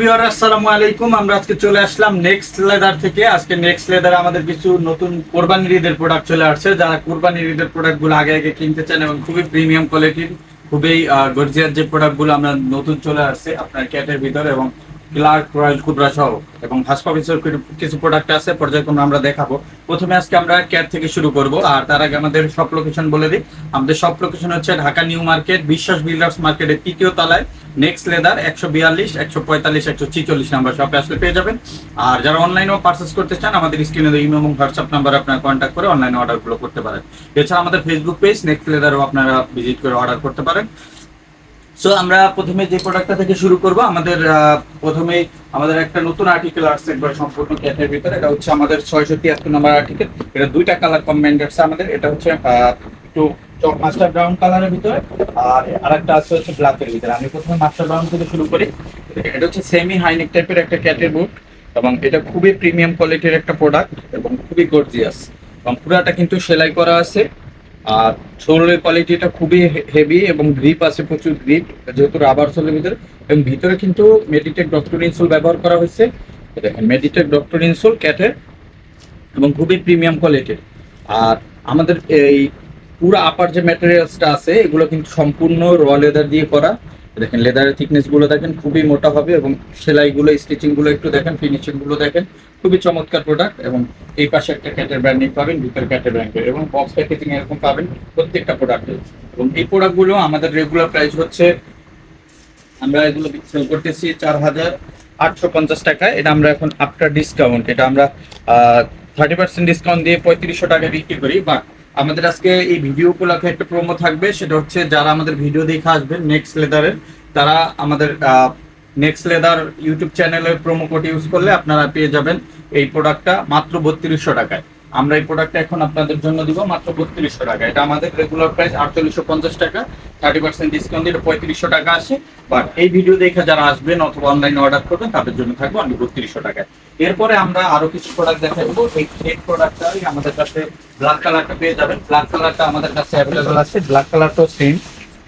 Viewer, আসসালামু আলাইকুম। আমরা আজকে চলে আসলাম নেক্সট লেদার থেকে। আজকে নেক্সট লেদার আমাদের কিছু নতুন কোরবানির ঈদের প্রোডাক্ট চলে আসছে। যারা কোরবানির ঈদের প্রোডাক্টগুলো আগে আগে কিনতে চান এবং খুবই প্রিমিয়াম কোয়ালিটির খুবই গর্জিয়ার যে প্রোডাক্টগুলো আমরা নতুন চলে আসছে, আপনার ক্যাটের ভিতরে এবং ক্লার্ক রয়্যাল কুবরা সহ এবং হাস কিছু প্রোডাক্ট আছে, পর্যায়ক্রমে আমরা দেখাবো। প্রথমে আজকে আমরা ক্যাট থেকে শুরু করব। আর তার আগে আমাদের সব লোকেশন বলে দিই। আমাদের সব লোকেশন হচ্ছে Dhaka new market, Biswas builders মার্কেটের তৃতীয় তলায়। নেক্সট লেদার একশো বিয়াল্লিশ একশো পঁয়তাল্লিশ একশো ছিচল্লিশ নাম্বার শপে আসলে পেয়ে যাবেন। আর যারা অনলাইনেও পার্চেস করতে চান আমাদের স্ক্রিনে ইমেল এবং হোয়াটসঅ্যাপ নাম্বার আপনারা কন্ট্যাক্ট করে অনলাইনে অর্ডারগুলো করতে পারেন। এছাড়া আমাদের ফেসবুক পেজ নেক্সট লেদারও আপনারা ভিজিট করে অর্ডার করতে পারেন। সো আমরা প্রথমে যে প্রোডাক্টটা থেকে শুরু করব আমাদের আহ, প্রথমেই আমাদের একটা নতুন আর্টিকেল আসছে একবার সম্পূর্ণ ক্যাটের ভিতরে। এটা হচ্ছে আমাদের ছয়শো তিয়াত্তর নম্বর আর্টিকেল এটা দুইটা কালার কম্বাইন্ড আছে আমাদের। এটা হচ্ছে আহ, একটু মাস্টার ব্রাউন কালারের ভিতরে, আর আরেকটা আছে হচ্ছে ব্ল্যাকের ভিতরে। আমি প্রথমে মাস্টার ব্রাউন থেকে শুরু করি। এটা হচ্ছে সেমি হাইনেক টাইপের একটা ক্যাটের বুট এবং এটা খুবই প্রিমিয়াম কোয়ালিটির একটা প্রোডাক্ট এবং খুবই গর্জিয়াস এবং পুরাটা কিন্তু সেলাই করা আছে, আর সোলের কোয়ালিটিটা খুবই হেভি এবং গ্রিপ আছে প্রচুর গ্রিপ যেহেতু রাবার সোলের ভিতরে। এবং ভিতরে কিন্তু মেডিটেক ডক্টর ইনসোল ব্যবহার করা হয়েছে। দেখেন মেডিটেক ডক্টর ইনসোল ক্যাটের এবং খুবই প্রিমিয়াম কোয়ালিটির আর আমাদের এই পুরো আপার যে ম্যাটেরিয়ালসটা আছে, এগুলো কিন্তু সম্পূর্ণ র লেদার দিয়ে করা। দেখেন লেদারের থিকনেসগুলো দেখেন, খুবই মোটা হবে এবং সেলাইগুলো স্টিচিংগুলো একটু দেখেন ফিনিশিংগুলো দেখেন, খুবই চমৎকার প্রোডাক্ট এবং এই পাশে একটা ক্যাটের ব্র্যান্ডিং পাবেন, ভিতরে ক্যাটের ব্র্যান্ডের এবং বক্স প্যাকেজিং এরকম পাবেন প্রত্যেকটা প্রোডাক্টে এবং এই প্রোডাক্টগুলো আমাদের রেগুলার প্রাইস হচ্ছে, আমরা এগুলো সেল করতেছি চার হাজার আটশো পঞ্চাশ টাকায়। এটা আমরা এখন আফটার ডিসকাউন্ট এটা আমরা থার্টি পার্সেন্ট ডিসকাউন্ট দিয়ে পঁয়ত্রিশশো টাকা বিক্রি করি বাট আমাদের আজকে এই ভিডিও উপলক্ষে একটা প্রোমো থাকবে, সেটা হচ্ছে যারা আমাদের ভিডিও দেখে আসবেন নেক্সট লেদারের তারা আমাদের নেক্সট লেদার ইউটিউব চ্যানেলের প্রোমো কোড ইউজ করলে আপনারা পেয়ে যাবেন এই প্রোডাক্টটা মাত্র বত্রিশশো টাকায়। আমরা এই প্রোডাক্টটা এখন আপনাদের জন্য দিব মাত্র বত্রিশশো টাকা। এটা আমাদের রেগুলার প্রাইস আটচল্লিশশো পঞ্চাশ টাকা থার্টি পার্সেন্ট ডিসকাউন্ট দিয়ে পঁয়ত্রিশশো টাকা আসে। বাট এই ভিডিও দেখে যারা আসবেন অথবা অনলাইনে অর্ডার করবেন, তাদের জন্য থাকবে অনলি বত্রিশশো টাকায়। এরপরে আমরা আরও কিছু প্রোডাক্ট দেখাবো এই এই প্রোডাক্টটাই আমাদের কাছে ব্ল্যাক কালারটা পেয়ে যাবেন। ব্ল্যাক কালারটা আমাদের কাছে অ্যাভেলেবেল আছে। ব্ল্যাক কালারটাও সেম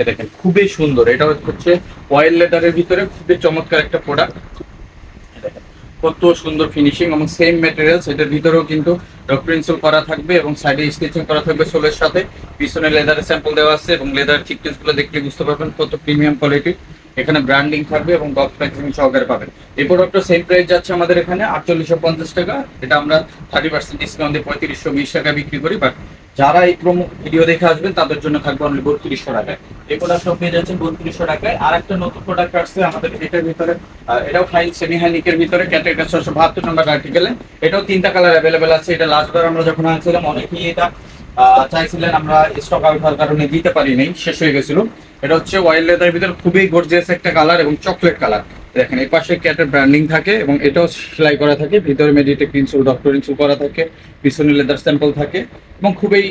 দেখেন, খুবই সুন্দর। এটা হচ্ছে অয়েল লেদারের ভিতরে খুবই চমৎকার একটা প্রোডাক্ট কত সুন্দর ফিনিশিং এবং সেম ম্যাটেরিয়ালস এটার ভিতরেও কিন্তু ডক ইনসোল করা থাকবে এবং সাইডে স্টিচিং করা থাকবে সোলের সাথে। পিছনে লেদারের স্যাম্পল দেওয়া আছে এবং লেদার থিকনেসগুলো দেখলে বুঝতে পারবেন কত প্রিমিয়াম কোয়ালিটি এখানে ব্র্যান্ডিং থাকবে এবং বক্স প্যাকেজিং সহকারে পাবেন। এই প্রোডাক্টটা সেম প্রাইস যাচ্ছে আমাদের এখানে আটচল্লিশশো পঞ্চাশ টাকা। এটা আমরা থার্টি পার্সেন্ট ডিসকাউন্ট দিয়ে পঁয়ত্রিশশো বিশ টাকা বিক্রি করি বাট যারা এই প্রোমো ভিডিও দেখে আসবেন, তাদের জন্য থাকবে অনলি বত্রিশশো টাকায়। এই প্রোডাক্টটা পেয়ে যাচ্ছেন বত্রিশশো টাকায়। আর একটা নতুন প্রোডাক্ট আসছে আমাদের এটার ভিতরে এটাও হাই সেমি হাই নিকের ভিতরে ক্যাটেগরি ছশো বাহাত্তর নম্বর আর্টিকেলে এটাও তিনটা কালার অ্যাভেলেবেল আছে। এটা লাস্টবার আমরা যখন আনছিলাম, অনেকেই এটা চাইছিলেন আমরা স্টক আউট হওয়ার কারণে দিতে পারিনি, শেষ হয়ে গেছিল। এটা হচ্ছে ওয়াইল্ড লেদার ভিতরে খুবই গর্জিয়াস একটা কালার এবং চকলেট কালার দেখেন, এই পাশে ক্যাটের ব্র্যান্ডিং থাকে এবং এটাও সেলাই করা থাকে, ভিতরে মেডিটেক ইনসুল ডক্টর ইনসুল করা থাকে, পিছনে লেদার স্যাম্পল থাকে এবং খুবই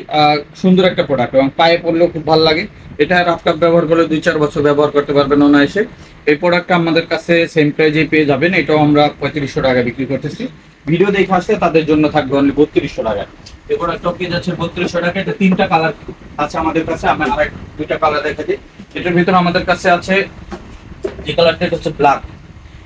সুন্দর একটা প্রোডাক্ট এবং পায়ে পড়লেও খুব ভালো লাগে। এটা রাফটাপ ব্যবহার করলে দুই চার বছর ব্যবহার করতে পারবেন অনায়াসে। এই প্রোডাক্টটা আমাদের কাছে সেম প্রাইজে পেয়ে যাবেন, এটাও আমরা পঁয়ত্রিশশো টাকা বিক্রি করতেছি। ভিডিও দেখে আসলে তাদের জন্য থাকবে অনলি বত্রিশশো টাকা। এই প্রোডাক্টটাও পেয়ে যাচ্ছে বত্রিশশো টাকা, এটা তিনটা কালার আছে আমাদের কাছে, আমরা আরেক দুইটা কালার দেখা দিই এটার ভিতরে আমাদের কাছে আছে যে কালারটা হচ্ছে ব্ল্যাক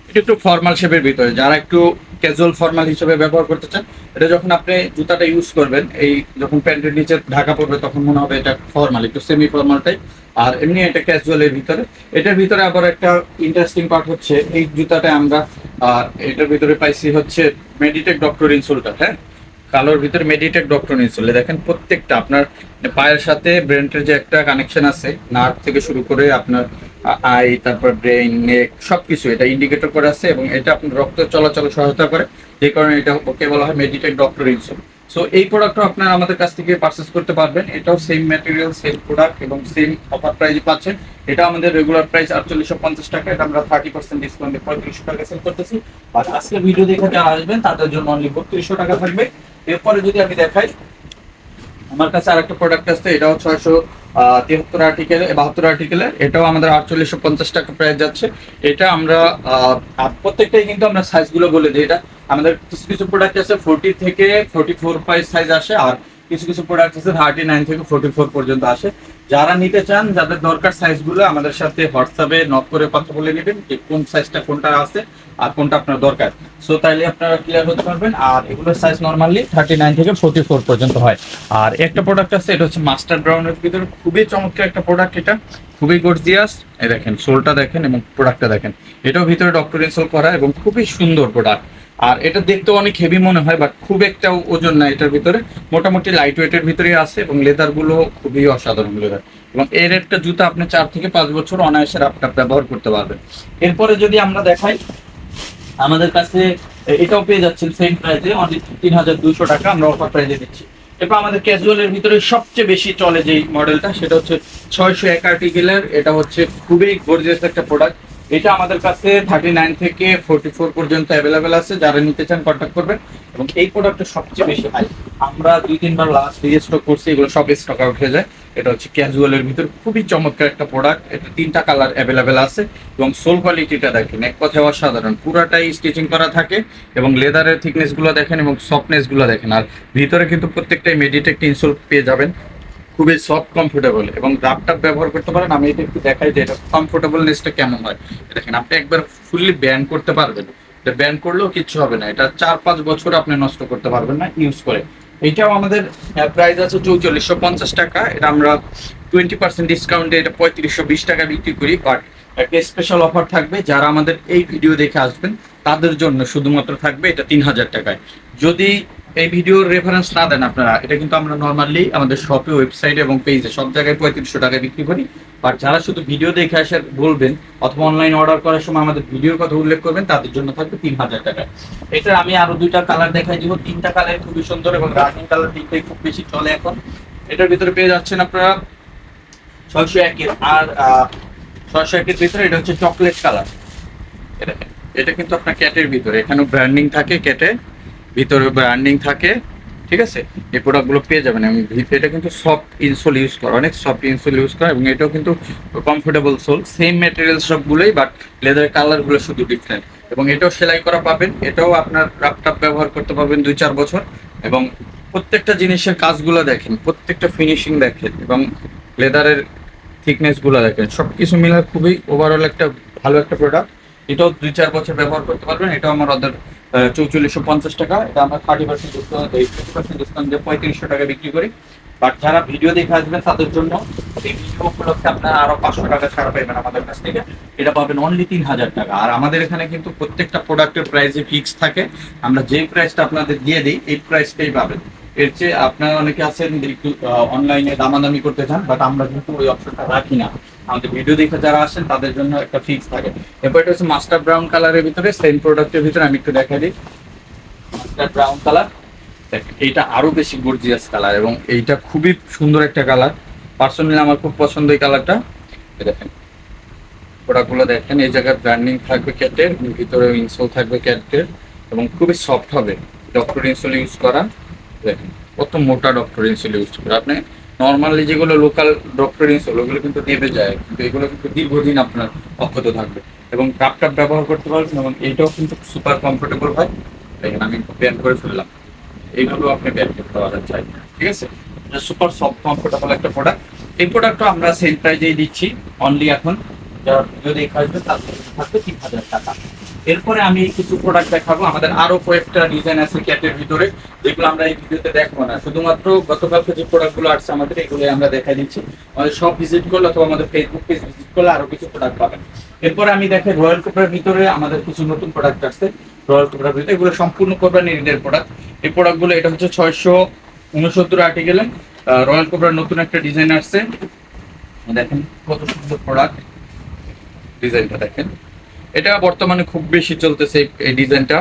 এটা একটু ফর্মাল শেপের ভিতরে। যারা একটু ক্যাজুয়াল ফর্মাল হিসেবে ব্যবহার করতে চান, এটা যখন আপনি জুতাটা ইউজ করবেন, এই যখন প্যান্টের নিচে ঢাকা পড়বে, তখন মনে হবে এটা ফর্মাল একটু সেমি ফর্মাল টাইপ আর এমনি এটা ক্যাজুয়ালের ভিতরে। এটার ভিতরে আবার একটা ইন্টারেস্টিং পার্ট হচ্ছে, এই জুতাটা আমরা, আর এটার ভিতরে পাইছি হচ্ছে মেডিটেক ডক্টর ইনসোলটা হ্যাঁ? কালোর ভিতরে মেডিটেক ডক্টর ইনসোলে দেখেন প্রত্যেকটা আপনার পায়ের সাথে ব্রেনটের যে একটা কানেকশন আছে নার্ভ থেকে শুরু করে আপনার আই তারপর ব্রেইন নেক সবকিছু এটা ইন্ডিকেটর করে আছে এবং এটা আপনার রক্ত চলাচল সহায়তা করে। যে কারণে এটা ওকে বলা হয় মেডিটেক ডক্টর ইনসোল সো এই প্রোডাক্টটা আপনারা আমাদের কাছ থেকে পারচেস করতে পারবেন। এটাও সেম ম্যাটেরিয়াল সেম প্রোডাক্ট এবং সেম অফার প্রাইসে পাচ্ছেন। এটা আমাদের রেগুলার প্রাইস আটচল্লিশশো পঞ্চাশ টাকা। এটা আমরা থার্টি পার্সেন্ট ডিসকাউন্ট পঁয়ত্রিশশো টাকা সেল করতেছি। আর আজকে ভিডিও দেখে যারা আসবেন, তাদের জন্য অনলি বত্রিশশো টাকা থাকবে। এরপরে যদি আমি দেখাই, আমার কাছে আর একটা প্রোডাক্ট আছে এটাও ছয়শো তিয়াত্তর আর্টিকেল বাহাত্তর আর্টিকেলের এটাও আমাদের আটচল্লিশশো পঞ্চাশ টাকা প্রাইস যাচ্ছে। এটা আমরা প্রত্যেকটাই কিন্তু আমরা সাইজগুলো বলে দিই। এটা আমাদের কিছু কিছু প্রোডাক্ট আছে ফোরটি থেকে ফোরটি ফোর পাই সাইজ আসে, আর কিছু কিছু প্রোডাক্ট আছে থার্টি নাইন থেকে ফোর্টি ফোর পর্যন্ত আসে। যারা নিতে চান, যাদের দরকার সাইজগুলো আমাদের সাথে হোয়াটসঅ্যাপে নক করে কথা বলে নেবেন যে কোন সাইজটা কোনটা আছে আর কোনটা আপনার দরকার। সো তাইলে আপনারা ক্লিয়ার হতে পারবেন। আর এগুলোর সাইজ নর্মালি থার্টি নাইন থেকে ফোর্টি ফোর পর্যন্ত হয়। আর একটা প্রোডাক্ট আছে, এটা হচ্ছে মাস্টার ব্রাউনের ভিতরে। খুবই চমৎকার একটা প্রোডাক্ট এটা। খুবই গর্জিয়াস এই দেখেন সোলটা দেখেন এবং প্রোডাক্টটা দেখেন। এটাও ভিতরে ডক্টর ইনসোল করা এবং খুবই সুন্দর প্রোডাক্ট আর এটা দেখতে অনেক হেভি মনে হয় বাট খুব একটা ওজন না এটার ভিতরে। মোটামুটি লাইট ওয়েটের ভিতরে আছে এবং লেদারগুলো খুবই অসাধারণ লেদার এবং এর একটা জুতা আপনি চার থেকে পাঁচ বছর অনায়াসে আপনার ব্যবহার করতে পারবেন। এরপরে যদি আমরা দেখাই, আমাদের কাছে, এটাও পেয়ে যাচ্ছেন সেম প্রাইসে অনলি তিন হাজার দুশো টাকা আমরা অফার প্রাইসে দিচ্ছি। এরপর আমাদের ক্যাজুয়ালের ভিতরে সবচেয়ে বেশি চলে যেই মডেলটা সেটা হচ্ছে ছয়শো এক আর্টিকেলের এটা হচ্ছে খুবই গর্জিয়াস একটা প্রোডাক্ট এটা আমাদের কাছে থার্টি নাইন থেকে ফোর্টি ফোর পর্যন্ত অ্যাভেলেবেল আছে। যারা নিতে চান কন্ট্যাক্ট করবেন। এবং এই প্রোডাক্টটা সবচেয়ে বেশি হাই আমরা দুই, তিনবার লাস্ট স্টক করছি, এগুলো সব স্টক আউট হয়ে যায়। এটা হচ্ছে ক্যাজুয়ালের ভিতর। খুবই চমৎকার একটা প্রোডাক্ট এটা তিনটা কালার অ্যাভেলেবেল আছে। এবং সোল কোয়ালিটিটা দেখেন, এক কথায় অসাধারণ। পুরাটাই স্টিচিং করা থাকে এবং লেদারের থিকনেসগুলো দেখেন এবং সফটনেসগুলো দেখেন। আর ভিতরে কিন্তু প্রত্যেকটাই মেডিটেক ইনসোল পেয়ে যাবেন। খুবই সফট কমফোর্টেবল এবং রাপটাপ ব্যবহার করতে পারেন। আমি এটা একটু দেখাই যে এটা কমফোর্টেবলনেসটা কেমন হয়। দেখেন, আপনি একবার ফুললি ব্যান করতে পারবেন। এটা ব্যান করলেও কিচ্ছু হবে না। এটা চার পাঁচ বছর আপনি নষ্ট করতে পারবেন না ইউজ করে। এটাও আমাদের প্রাইস আছে চৌচল্লিশশো পঞ্চাশ টাকা। এটা আমরা টোয়েন্টি পার্সেন্ট ডিসকাউন্টে এটা পঁয়ত্রিশশো বিশ টাকা বিক্রি করি। বাট একটা স্পেশাল অফার থাকবে। যারা আমাদের এই ভিডিও দেখে আসবেন, তাদের জন্য শুধুমাত্র থাকবে এটা তিন হাজার টাকায়। যদি এই ভিডিওর রেফারেন্স না দেন আপনারা। এটা কিন্তু আমরা নর্মালি আমাদের শপে ওয়েবসাইট এবং পেজে সব জায়গায় পঁয়ত্রিশশো টাকায় বিক্রি করি। আর যারা শুধু ভিডিও দেখে আসে বলবেন অথবা অনলাইন অর্ডার করার সময় আমাদের ভিডিওর কথা উল্লেখ করবেন, তাদের জন্য থাকবে তিন হাজার টাকা। এটা আমি আরও দুইটা কালার দেখাই দিব। তিনটা কালার খুবই সুন্দর এবং রানিং কালার তিনটাই খুব বেশি চলে এখন। এটার ভিতরে পেয়ে যাচ্ছেন আপনারা ছয়শো একের। আর ছয়শো একের ভিতরে এটা হচ্ছে চকলেট কালার এটা এটা কিন্তু আপনার ক্যাটের ভিতরে। এখানেও ব্র্যান্ডিং থাকে ক্যাটে ভিতরে ব্র্যান্ডিং থাকে, ঠিক আছে? এই প্রোডাক্টগুলো পেয়ে যাবেন। আমি এটা কিন্তু সফট ইনসোল ইউজ করা, অনেক সফট ইনসোল ইউজ করা, এবং এটাও কিন্তু কমফোর্টেবল সোল সেম ম্যাটেরিয়াল সবগুলোই বাট লেদার কালারগুলো শুধু ডিফারেন্ট এবং এটাও সেলাই করা পাবেন, এটাও আপনার রাপটাপ ব্যবহার করতে পারবেন দুই চার বছর। এবং প্রত্যেকটা জিনিসের কাজগুলো দেখেন, প্রত্যেকটা ফিনিশিং দেখেন, এবং লেদারের থিকনেসগুলো দেখেন। সব কিছু মিলে খুবই ওভারঅল একটা ভালো একটা প্রোডাক্ট এটাও দুই চার বছর ব্যবহার করতে পারবেন, এটাও আমার ওদের চৌচল্লিশশো পঞ্চাশ টাকা। এটা আমরা thirty percent discount percent discount দিয়ে পঁয়ত্রিশশো টাকা বিক্রি করি। বাট যারা ভিডিও দেখে আসবেন, তাদের জন্য এই ভিডিও উপলক্ষে আপনারা আরও পাঁচশো টাকা ছাড় পাবেন আমাদের কাছ থেকে। এটা পাবেন অনলি তিন হাজার টাকা। আর আমাদের এখানে কিন্তু প্রত্যেকটা প্রোডাক্টের প্রাইসে ফিক্স থাকে। আমরা যে প্রাইসটা আপনাদের দিয়ে দিই, এই প্রাইসটাই পাবেন। এর চেয়ে আপনারা অনেকে আছেন একটু অনলাইনে দামাদামি করতে চান বাট আমরা কিন্তু ওই অপশনটা রাখি না। আমাদের ভিডিও দেখে যারা আসেন, তাদের জন্য একটা ফিক্স থাকে। এরপর এটা হচ্ছে মাস্টার ব্রাউন কালারের ভিতরে সেম প্রোডাক্টের ভিতরে আমি একটু দেখাই দিই। মাস্টার ব্রাউন কালার এইটা আরও বেশি গর্জিয়াস কালার এবং এইটা খুবই সুন্দর একটা কালার পার্সোনালি আমার খুব পছন্দ এই কালারটা দেখেন প্রোডাক্টগুলো দেখেন, এই জায়গায় ব্র্যান্ডিং থাকবে ক্যাটের ভিতরে ইনসোল থাকবে ক্যাটের এবং খুবই সফট হবে। ডক্টর ইনসোল ইউজ করা। দেখেন, কত মোটা ডক্টর ইনসোল ইউজ করে। আপনি নর্মালি যেগুলো লোকাল ডক্টর ইনসোল ওগুলো কিন্তু নেবে যায়, কিন্তু এগুলো কিন্তু দীর্ঘদিন আপনার অক্ষত থাকবে। এবং টাপ ব্যবহার করতে পারবেন এবং এইটাও কিন্তু সুপার কমফোর্টেবল হয়। দেখেন আমি ব্যান করে ফেললাম। এইগুলো আপনি ব্যান করতে পারেন, চাই। ঠিক আছে? সুপার সফট কমফোর্টেবল একটা প্রোডাক্ট এই প্রোডাক্টটা আমরা সেম প্রাইজেই দিচ্ছি অনলি এখন। যারা দেখে আসবে তাদের থাকবে তিন হাজার টাকা। এরপরে আমি কিছু প্রোডাক্ট দেখাবো। আমাদের আরও কয়েকটা ডিজাইন আছে ক্যাটের ভিতরে। যেগুলো আমরা এই ভিডিওতে দেখব না। শুধুমাত্র গতকালকে যে প্রোডাক্টগুলো আসছে আমাদের এগুলো আমরা দেখাই দিচ্ছি। আমাদের সব ভিজিট করলে অথবা আমাদের ফেসবুক পেজ ভিজিট করলে আরও কিছু প্রোডাক্ট পাবেন। এরপর আমি দেখাই রয়্যাল কোপরার ভিতরে আমাদের কিছু নতুন প্রোডাক্ট আসছে। রয়্যাল কোপরার ভিতরে এগুলো সম্পূর্ণ কোরবানি ঈদের প্রোডাক্ট এই প্রোডাক্টগুলো এটা হচ্ছে ছয়শো উনসত্তর আর্টিকেলে রয়্যাল কোপরার নতুন একটা ডিজাইন আসছে। দেখেন কত সুন্দর প্রোডাক্ট ডিজাইনটা দেখেন। এটা বর্তমানে খুব বেশি চলতেছে এই ডিজাইনটা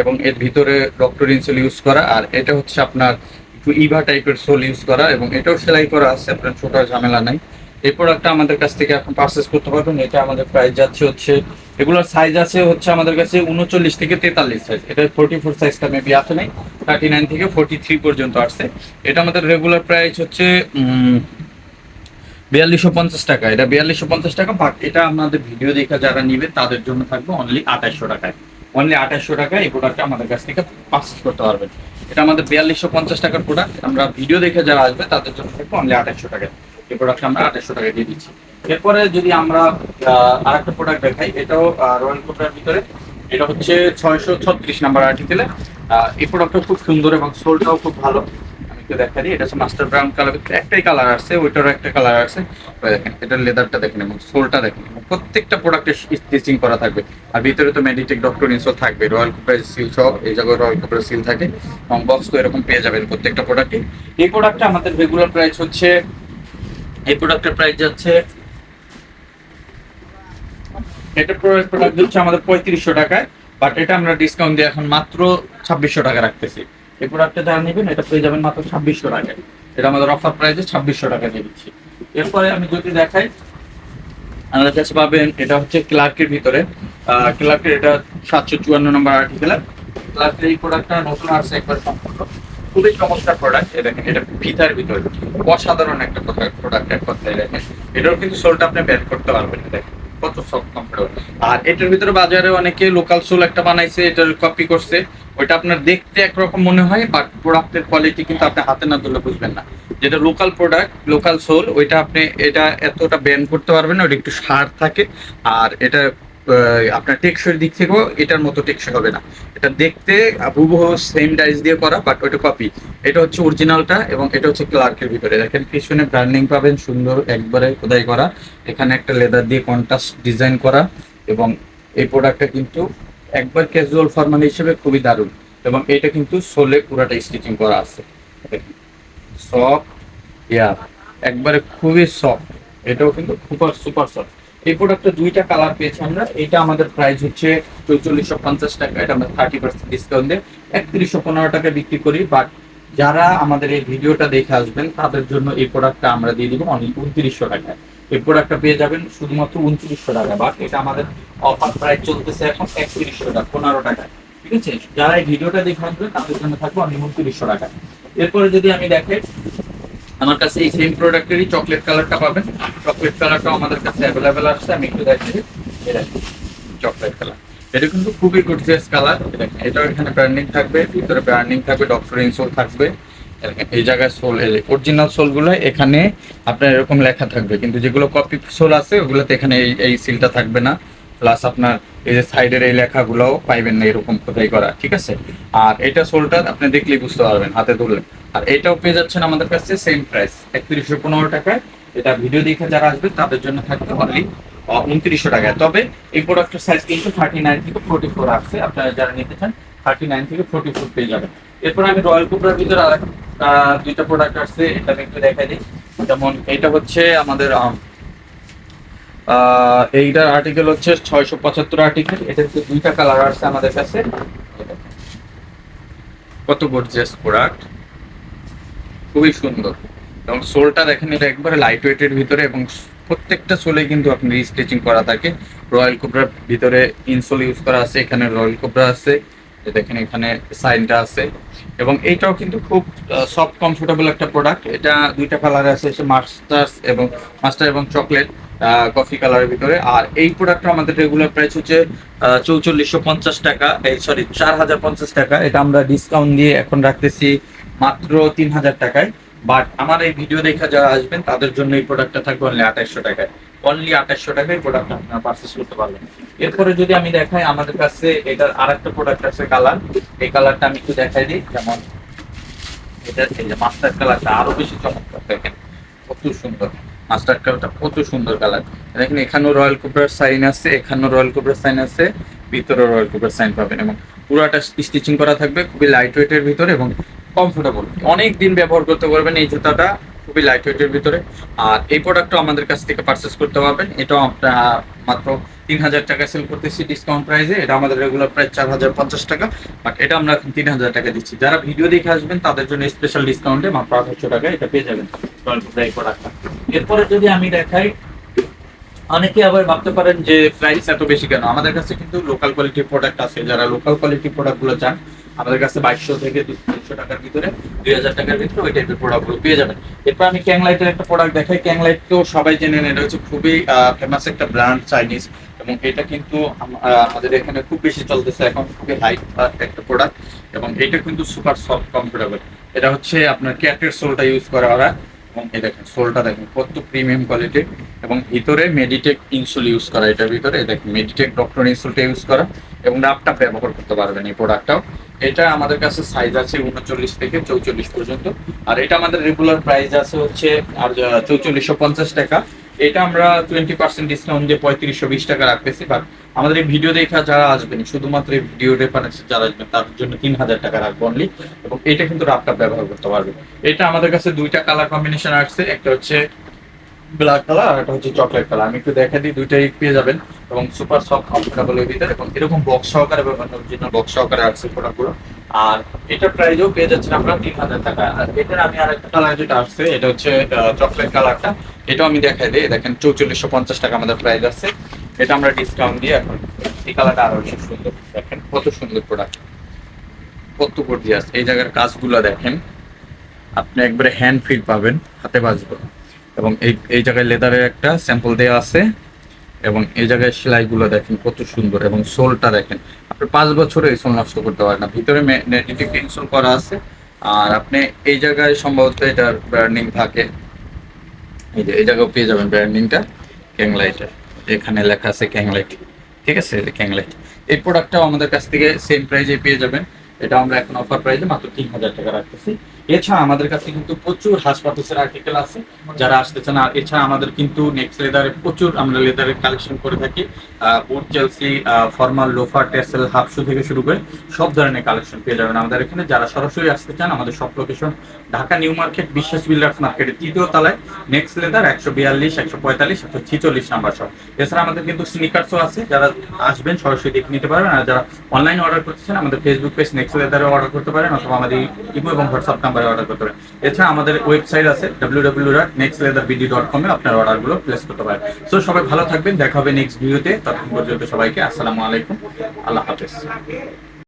এবং এর ভিতরে ডক্টর ইনসোল ইউজ করা, আর এটা হচ্ছে আপনার একটু ইভা টাইপের সোল ইউজ করা এবং এটাও সেলাই করা আছে, আপনার ছোট ঝামেলা নাই। এই প্রোডাক্টটা আমাদের কাছ থেকে এখন পারচেস করতে পারবেন, এটা আমাদের প্রাইস যাচ্ছে হচ্ছে, এগুলোর সাইজ আছে হচ্ছে আমাদের কাছে উনচল্লিশ থেকে তেতাল্লিশ সাইজ এটা ফোর্টি ফোর সাইজটা মেবি আসে নাই থার্টি নাইন থেকে ফোর্টি থ্রি পর্যন্ত আসছে। এটা আমাদের রেগুলার প্রাইস হচ্ছে বিয়াল্লিশশো পঞ্চাশ টাকা, এটা বিয়াল্লিশশো পঞ্চাশ টাকা বাট এটা আমাদের ভিডিও দেখে যারা নিবে, তাদের জন্য থাকবে অনলি আঠাশশো টাকায়। অনলি আঠাশশো টাকা এই প্রোডাক্টটা আমাদের কাছ থেকে পারচেস করতে পারবেন। এটা আমাদের বিয়াল্লিশশো পঞ্চাশ টাকার প্রোডাক্ট আমরা ভিডিও দেখে যারা আসবে, তাদের জন্য থাকবে অনলি আঠাশশো টাকা এই প্রোডাক্টটা আমরা আঠাশশো টাকা দিয়ে দিচ্ছি। এরপরে যদি আমরা আর একটা প্রোডাক্ট দেখাই, এটাও রয়্যাল কোটার ভিতরে। এটা হচ্ছে ছয়শো ছত্রিশ নাম্বার আর্টিকেলে এই প্রোডাক্টটা খুব সুন্দর এবং সোলটাও খুব ভালো। একটু দেখা দিই, এটা হচ্ছে মাস্টার ব্রাউন কালার একটাই কালার আছে ওইটারও একটা কালার আছে দেখেন এটার লেদারটা দেখেন এবং সোলটা দেখেন। প্রত্যেকটা প্রোডাক্টের স্টিচিং করা থাকবে। আর ভিতরে তো মেডিটেক ডক্টর ইনসল থাকবে রয়্যাল কোপারের সিল সব এই জায়গায় রয়্যাল কোপারের সিল থাকে। এবং বক্স তো এরকম পেয়ে যাবেন প্রত্যেকটা প্রোডাক্টে এই প্রোডাক্টটা আমাদের রেগুলার প্রাইস হচ্ছে, এই প্রোডাক্টের প্রাইস যাচ্ছে, এটা প্রোডাক্ট হচ্ছে আমাদের পঁয়ত্রিশশো টাকায় বাট এটা আমরা ডিসকাউন্ট দিয়ে এখন মাত্র ছাব্বিশশো টাকা রাখতেছি। এই প্রোডাক্টটা যারা নেবেন, এটা পেয়ে যাবেন মাত্র ছাব্বিশশো টাকায়। এটা আমাদের অফার প্রাইসে ছাব্বিশশো টাকা দিয়ে দিচ্ছি। এরপরে আমি যদি দেখাই, আমাদের কাছে পাবেন, এটা হচ্ছে ক্লার্কের ভিতরে। ক্লার্কের এটা সাতশো চুয়ান্ন নম্বর আর্টিকেল ক্লার্কের এই প্রোডাক্টটা নতুন আসছে একবার খুবই চমৎকার প্রোডাক্ট দেখেন, এটা ফিতার ভিতরে। অসাধারণ একটা প্রোডাক্ট এক কথায় দেখেন। এটাও কিন্তু সোলটা আপনি ব্যান করতে পারবেন দেখেন, কত সফট কমফোর্টেবল আর এটার ভিতরে বাজারে অনেকে লোকাল সোল একটা বানাইছে, এটার কপি করছে। ওইটা আপনার দেখতে একরকম মনে হয় বাট প্রোডাক্টের কোয়ালিটি কিন্তু আপনি হাতে না ধরলে বুঝবেন না। যেটা লোকাল প্রোডাক্ট লোকাল সোল ওইটা আপনি, এটা এতটা ব্যান করতে পারবেন না, ওটা একটু সার থাকে, আর এটা আপনার টেকসই দিক থেকেও এটার মতো টেকসই হবে না। এটা দেখতে হুবহু সেম ডাইস দিয়ে করা বাট ওইটা কপি এটা হচ্ছে অরিজিনালটা এবং এটা হচ্ছে ক্লার্কের ভিতরে। দেখেন, পিছনে ব্র্যান্ডিং পাবেন, সুন্দর একবারে খোদাই করা। এখানে একটা লেদার দিয়ে কন্ট্রাস্ট ডিজাইন করা এবং এই প্রোডাক্টটা কিন্তু একবার ক্যাজুয়াল ফরমাল হিসেবে খুবই দারুণ। এবং এটা কিন্তু সোলে পুরাটা স্টিচিং করা আছে। সফট ইয়া একবারে খুবই সফট এটাও কিন্তু সুপার সুপার সফট এই প্রোডাক্টটা দুইটা কালার পেয়েছি আমরা। এটা আমাদের প্রাইস হচ্ছে চৌচল্লিশশো পঞ্চাশ টাকা। এটা আমরা থার্টি পার্সেন্ট ডিসকাউন্ট দিয়ে একত্রিশশো পনেরো টাকা বিক্রি করি। বাট যারা আমাদের এই ভিডিওটা দেখে আসবেন, তাদের জন্য এই প্রোডাক্টটা আমরা দিয়ে দিব অনেক উনত্রিশশো টাকায়। এই প্রোডাক্টটা পেয়ে যাবেন শুধুমাত্র উনত্রিশশো টাকা বাট এটা আমাদের অফার প্রাইস চলতেছে এখন একত্রিশশো টাকা, পনেরো টাকায়। ঠিক আছে? যারা এই ভিডিওটা দেখে আসবেন তাদের জন্য থাকবে অনলি উনত্রিশশো টাকা এরপরে যদি আমি দেখাই আমার কাছে এই সেম প্রোডাক্টেরই চকলেট কালারটা পাবেন। চকলেট কালারটা আমাদের কাছে অ্যাভেলেবেল আসছে আমি একটু দেখাই। চকলেট কালার এটা কিন্তু খুবই গর্জিয়াস কালার এটাও এখানে ব্র্যান্ডিং থাকবে, ভিতরে ব্র্যান্ডিং থাকবে ডক্টর ইনসোল থাকবে। এই জায়গায় সোল অরিজিনাল সোলগুলো এখানে আপনার এরকম লেখা থাকবে। কিন্তু যেগুলো কপি সোল আছে, ওগুলোতে এখানে এই এই সিলটা থাকবে না। প্লাস আপনার এই যে সাইডের এই লেখাগুলোও পাইবেন না এরকম খোদাই করা, ঠিক আছে? আর এটা সোলটা আপনি দেখলেই বুঝতে পারবেন, হাতে ধরলে। আর এটাও পেয়ে যাচ্ছেন আমাদের কাছে সেম প্রাইস একত্রিশশো পনেরো টাকায় এটা ভিডিও দেখে যারা আসবে তাদের জন্য থাকবে অনলি উনত্রিশশো টাকায়। তবে এই প্রোডাক্টের সাইজ কিন্তু থার্টি নাইন থেকে ফোর্টি ফোর আসছে আপনারা যারা নিতে চান থার্টি নাইন থেকে ফোর্টি ফোর পেয়ে যাবেন। এরপর আমি রয়্যাল কুপরার ভিতরে আর দুইটা প্রোডাক্ট আসছে, এটা আমি একটু দেখাই দিই। যেমন এটা হচ্ছে আমাদের এইটার আর্টিকেল হচ্ছে ছয়শো পঁচাত্তর আর্টিকেল এটা হচ্ছে দুইটা কালার আসছে আমাদের কাছে। কত গর্জিয়াস প্রোডাক্ট খুবই সুন্দর। এবং সোলটা দেখেন, এটা একবারে লাইট ওয়েটের ভিতরে এবং প্রত্যেকটা সোলে কিন্তু আপনি স্টিচিং করা থাকে। রয়্যাল কোবরার ভিতরে ইনসোল ইউজ করা আছে, এখানে রয়্যাল কোবরা আছে। এই দেখেন এখানে সাইনটা আছে। এবং এইটাও কিন্তু খুব সফট কমফোর্টেবল একটা প্রোডাক্ট এটা দুইটা কালার আছে সে মাস্টার্স এবং মাস্টার এবং চকলেট কফি কালারের ভিতরে। আর এই প্রোডাক্টটা আমাদের রেগুলার প্রাইস হচ্ছে চৌচল্লিশশো পঞ্চাশ টাকা। এই সরি চার হাজার পঞ্চাশ টাকা। এটা আমরা ডিসকাউন্ট দিয়ে এখন রাখতেছি মাত্র তিন হাজার টাকায়। বাট আমার এই ভিডিও দেখা যারা আসবেন, তাদের জন্য এই প্রোডাক্টটা থাকবে অনলি আঠাশশো টাকায়। অনলি আঠাশশো টাকায় প্রোডাক্ট আপনারা পারচেস করতে পারবেন। এরপরে যদি আমি দেখাই, আমাদের কাছে এটার আর একটা প্রোডাক্ট আছে কালার এই কালারটা আমি একটু দেখাই দিই। যেমন এটা, এই যে মাস্টার কালারটা আরও বেশি চমৎকার, দেখেন। কত সুন্দর। মাস্টার কালারটা কত সুন্দর কালার দেখেন, এখানেও রয়্যাল কোবরার সাইন আছে, এখানেও রয়্যাল কোবরার সাইন আছে ভিতরে রয়্যাল কোবরার সাইন পাবেন। এবং পুরোটা স্টিচিং করা থাকবে, খুবই লাইট ওয়েটের ভিতরে এবং কমফোর্টেবল অনেক দিন ব্যবহার করতে পারবেন এই জুতাটা, খুবই লাইট ওয়েটের ভিতরে। আর এই প্রোডাক্টটা আমাদের কাছ থেকে পারচেস করতে পারবেন এটাও আপনার মাত্র তিন হাজার টাকা সেল করতেছি ডিসকাউন্ট প্রাইসে এটা আমাদের রেগুলার প্রাইস চার হাজার পঞ্চাশ টাকা। বাট এটা আমরা এখন তিন হাজার টাকা দিচ্ছি। যারা ভিডিও দেখে আসবেন, তাদের জন্য স্পেশাল ডিসকাউন্টে মাত্র আঠাশশো টাকা এটা পেয়ে যাবেন এই প্রোডাক্টটা এরপরে যদি আমি দেখাই, অনেকে আবার ভাবতে পারেন যে প্রাইস এত বেশি কেন? আমাদের কাছে কিন্তু লোকাল কোয়ালিটির প্রোডাক্ট আছে। যারা লোকাল কোয়ালিটির প্রোডাক্টগুলো চান আমাদের কাছে বাইশশো থেকে তিনশো টাকার ভিতরে, দুই হাজার টাকার ভিতরে ওই টাইপের প্রোডাক্টগুলো পেয়ে যাবেন। এরপর আমি ক্যাং লাইটের একটা প্রোডাক্ট দেখাই। ক্যাং লাইট তো সবাই জেনে নেন এটা হচ্ছে খুবই ফেমাস একটা ব্র্যান্ড চাইনিজ এবং এটা কিন্তু আমাদের এখানে খুব বেশি চলতেছে, এখন খুবই হাই একটা প্রোডাক্ট এবং এটা কিন্তু সুপার সফট কমফোর্টেবল এটা হচ্ছে আপনার ক্যাটের সোলটা ইউজ করা ওরা এবং এই দেখেন সোলটা দেখেন, কত প্রিমিয়াম কোয়ালিটির এবং ভিতরে মেডিটেক ইনসুল ইউজ করা এটার ভিতরে দেখেন মেডিটেক ডক্টর ইনসুলটা ইউজ করা। এবং ল্যাপটপ ব্যবহার করতে পারবেন এই প্রোডাক্টটাও এটা আমাদের কাছে সাইজ আছে উনচল্লিশ থেকে চৌচল্লিশ পর্যন্ত। আর এটা আমাদের রেগুলার প্রাইস আছে হচ্ছে আর চৌচল্লিশশো পঞ্চাশ টাকা। এটা আমরা টোয়েন্টি পার্সেন্ট ডিসকাউন্ট দিয়ে পঁয়ত্রিশশো বিশ টাকা রাখতেছি। বাট আমাদের এই ভিডিও দেখা যারা আসবেন, শুধুমাত্র এই ভিডিও রেফারেন্সে যারা আসবেন, তার জন্য তিন হাজার টাকা রাখব অনলি এবং এটা কিন্তু ল্যাপটপ ব্যবহার করতে পারবে। এটা আমাদের কাছে দুইটা কালার কম্বিনেশন আসছে। একটা হচ্ছে ব্ল্যাক কালার আর একটা হচ্ছে চকলেট কালার আমি একটু দেখা দিই, দুইটাই পেয়ে যাবেন। এবং সুপার সফট কমফোর্টেবল এর ভিতরে। এবং এরকম বক্স সহকারে এবং অরিজিনাল বক্স সহকারে আসছে প্রোডাক্টগুলো আর এটার প্রাইসও পেয়ে যাচ্ছেন আমরা তিন হাজার টাকা। আর এটার আমি আরেকটা কালার যেটা আসছে, এটা হচ্ছে চকলেট কালারটা এটাও আমি দেখাই দিই। দেখেন চৌচল্লিশশো পঞ্চাশ টাকা আমাদের প্রাইস আছে এটা আমরা ডিসকাউন্ট দিয়ে এখন এই কালারটা আরও বেশি সুন্দর দেখেন, কত সুন্দর প্রোডাক্ট কত গর্জিয়াস এই জায়গার কাজগুলো দেখেন। আপনি একবারে হ্যান্ড ফিল পাবেন, হাতে বাজবে। এবং এই এই জায়গায় লেদারের একটা স্যাম্পল দেওয়া আছে। এবং এই জায়গায় সেলাইগুলো দেখেন কত সুন্দর এবং সোলটা দেখেন। আপনি পাঁচ বছরে এই সোল নষ্ট করতে পারেন না। ভিতরে নেগেটিভ ইনসোল করা আছে। আর আপনি এই জায়গায় সম্ভবত এটার ব্র্যান্ডিং থাকে। এই যে, এই জায়গায় পেয়ে যাবেন ব্র্যান্ডিংটা ক্যাংলাইটের এখানে লেখা আছে ক্যাংলাইট ঠিক আছে? ক্যাংলাইট এই প্রোডাক্টটাও আমাদের কাছ থেকে সেম প্রাইজে পেয়ে যাবেন। এটা আমরা এখন অফার প্রাইজে মাত্র তিন হাজার টাকা রাখতেছি। এছাড়া আমাদের কাছে কিন্তু প্রচুর হাসপাতালের আর্টিকেল আছে। যারা আসতে চান, আর এছাড়া আমাদের কিন্তু নেক্সট লেদারে প্রচুর আমরা লেদারের কালেকশন করে থাকি। Boot Chelsea formal loafer tassel half shoe থেকে শুরু করে সব ধরনের কালেকশন পেয়ে যাবেন আমাদের এখানে। যারা সরাসরি আসতে চান, আমাদের সব location Dhaka new market, Biswas builders মার্কেটের তৃতীয় তলায় নেক্সট লেদার একশো বিয়াল্লিশ, একশো পঁয়তাল্লিশ, একশো ছিচল্লিশ নাম্বার সব এছাড়া আমাদের কিন্তু স্নিকার্সও আছে। যারা আসবেন, সরাসরি দেখে নিতে পারবেন। আর যারা অনলাইন অর্ডার করতে চান, আমাদের ফেসবুক পেজ নেক্সট লেদারে অর্ডার করতে পারেন, অথবা আমাদের ইমো এবং হোয়াটসঅ্যাপ নাম্বারে অর্ডার করতে পারেন। এছাড়া আমাদের ওয়েবসাইট আছে W W dot next leather BD dot কমে আপনার অর্ডারগুলো প্লেস করতে পারেন। সো সবাই ভালো থাকবেন, দেখা হবে নেক্সট ভিডিওতে ততক্ষণ পর্যন্ত সবাইকে আসসালামু আলাইকুম। আল্লাহ হাফেজ।